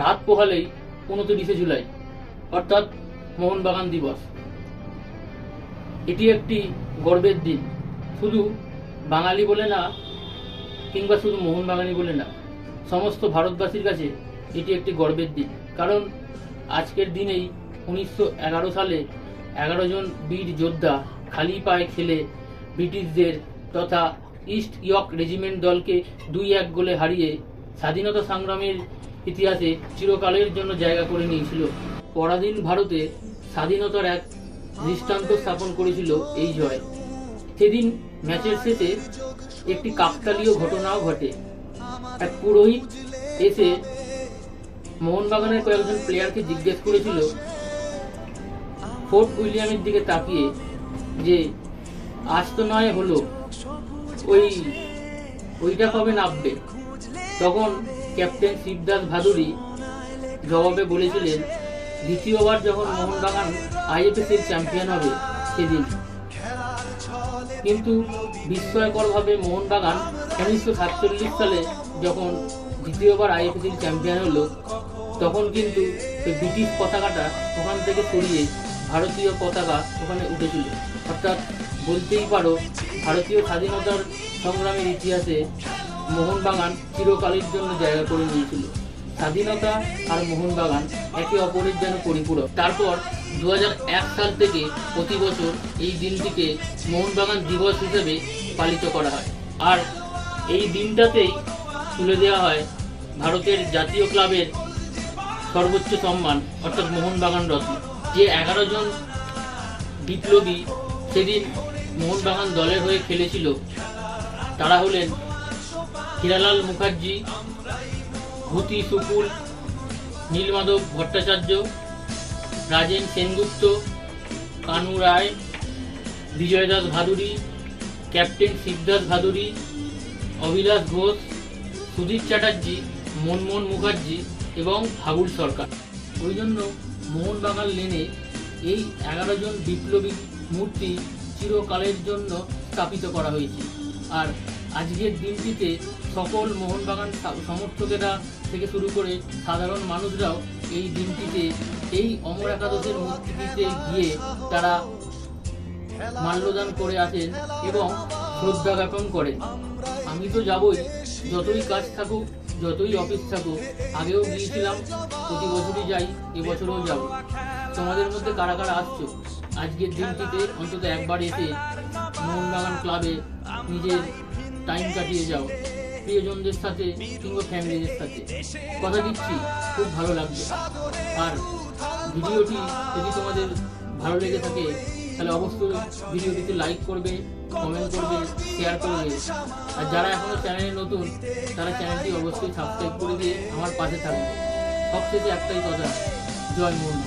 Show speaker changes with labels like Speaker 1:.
Speaker 1: রাত পোহালেই উনত্রিশে জুলাই, অর্থাৎ মোহনবাগান দিবস। এটি একটি গর্বের দিন। শুধু বাঙালি বলে না, কিংবা শুধু মোহনবাগানি বলে না, সমস্ত ভারতবাসীর কাছে এটি একটি গর্বের দিন। কারণ আজকের দিনেই উনিশশো এগারো সালে এগারো জন বীর যোদ্ধা খালি পায়ে খেলে ব্রিটিশদের তথা ইস্ট ইয়র্ক রেজিমেন্ট দলকে দুই এক গোলে হারিয়ে স্বাধীনতা সংগ্রামের ইতিহাসে চিরকালের জন্য জায়গা করে নিয়েছিল। পরাধীন ভারতে স্বাধীনতার এক দৃষ্টান্ত স্থাপন করেছিল এই জয়। সেদিন ম্যাচের শেষে একটি কাকতালীয় ঘটনাও ঘটে। এক পুরোহিত এসে মোহনবাগানের কয়েকজন প্লেয়ারকে জিজ্ঞেস করেছিল ফোর্ট উইলিয়ামের দিকে তাকিয়ে যে, আজ তো নয় হলো। ওই, ওইটা কবে নামবে? তখন ক্যাপ্টেন শিবদাস ভাদুরী জবাবে বলেছিলেন, দ্বিতীয়বার যখন মোহনবাগান আইএফএসির চ্যাম্পিয়ন হবে সেদিন। কিন্তু বিস্ময়করভাবে মোহনবাগান উনিশশো সাতচল্লিশ সালে যখন দ্বিতীয়বার আইএফএসির চ্যাম্পিয়ন হলো, তখন কিন্তু ব্রিটিশ পতাকাটা ওখান থেকে সরিয়ে ভারতীয় পতাকা ওখানে উঠেছিল। অর্থাৎ বলতেই পারো, ভারতীয় স্বাধীনতার সংগ্রামের ইতিহাসে মোহনবাগান চিরকালের জন্য জায়গা করে নিয়েছিল। স্বাধীনতা আর মোহনবাগান একে অপরের যেন পরিপূরক। তারপর দু হাজার এক সাল থেকে প্রতি বছর এই দিনটিকে মোহনবাগান দিবস হিসেবে পালিত করা হয়। আর এই দিনটাতেই তুলে দেওয়া হয় ভারতের জাতীয় ক্লাবের সর্বোচ্চ সম্মান, অর্থাৎ মোহনবাগান রত্ন। যে এগারো জন বিপ্লবী সেদিন মোহনবাগান দলের হয়ে খেলেছিল, তারা হলেন হীরালাল মুখার্জি, ভূতি সুকুল, নীলমাধব ভট্টাচার্য, রাজেন সেনগুপ্ত, কানু রায় বিজয় দাস ভাদুরী, ক্যাপ্টেন শিবদাস ভাদুরী, অভিলাষ ঘোষ, সুধীর চ্যাটার্জি, মনমোহন মুখার্জি এবং হাবুল সরকার। ওই জন্য মোহনবাগান লেনে এই এগারো জন বিপ্লবী মূর্তি চিরকালের জন্য স্থাপিত করা হয়েছে। আর আজকের দিনটিতে সকল মোহনবাগান সমর্থকেরা থেকে শুরু করে সাধারণ মানুষরাও এই দিনটিতে, এই অমর একাদশের মূর্তিটিতে গিয়ে তারা মাল্যদান করে আসেন এবং শ্রদ্ধা জ্ঞাপন করেন। আমি তো যাবই, যতই কাজ থাকুক, যতই অফিস থাকুক, আগেও গিয়েছিলাম, প্রতি বছরই যাই, এবছরও যাব। তোমাদের মধ্যে কারা কারা আসছো? আজকের দিনটিতে অন্তত একবার এসে মোহনবাগান ক্লাবে নিজের টাইম কাটিয়ে যাও। প্রিয়জনদের সাথে কিংবা ফ্যামিলিদের সাথে। কথা দিচ্ছি, খুব ভালো লাগবে। আর ভিডিওটি যদি তোমাদের ভালো লেগে থাকে, তাহলে অবশ্যই ভিডিওটিতে লাইক করবে কমেন্ট করবে শেয়ার করবে। আর যারা এখনও চ্যানেলে নতুন, তারা চ্যানেলটি অবশ্যই সাবস্ক্রাইব করে দিয়ে আমার পাশে থাকবে। সবশেষে একটাই কথা, জয় মোহন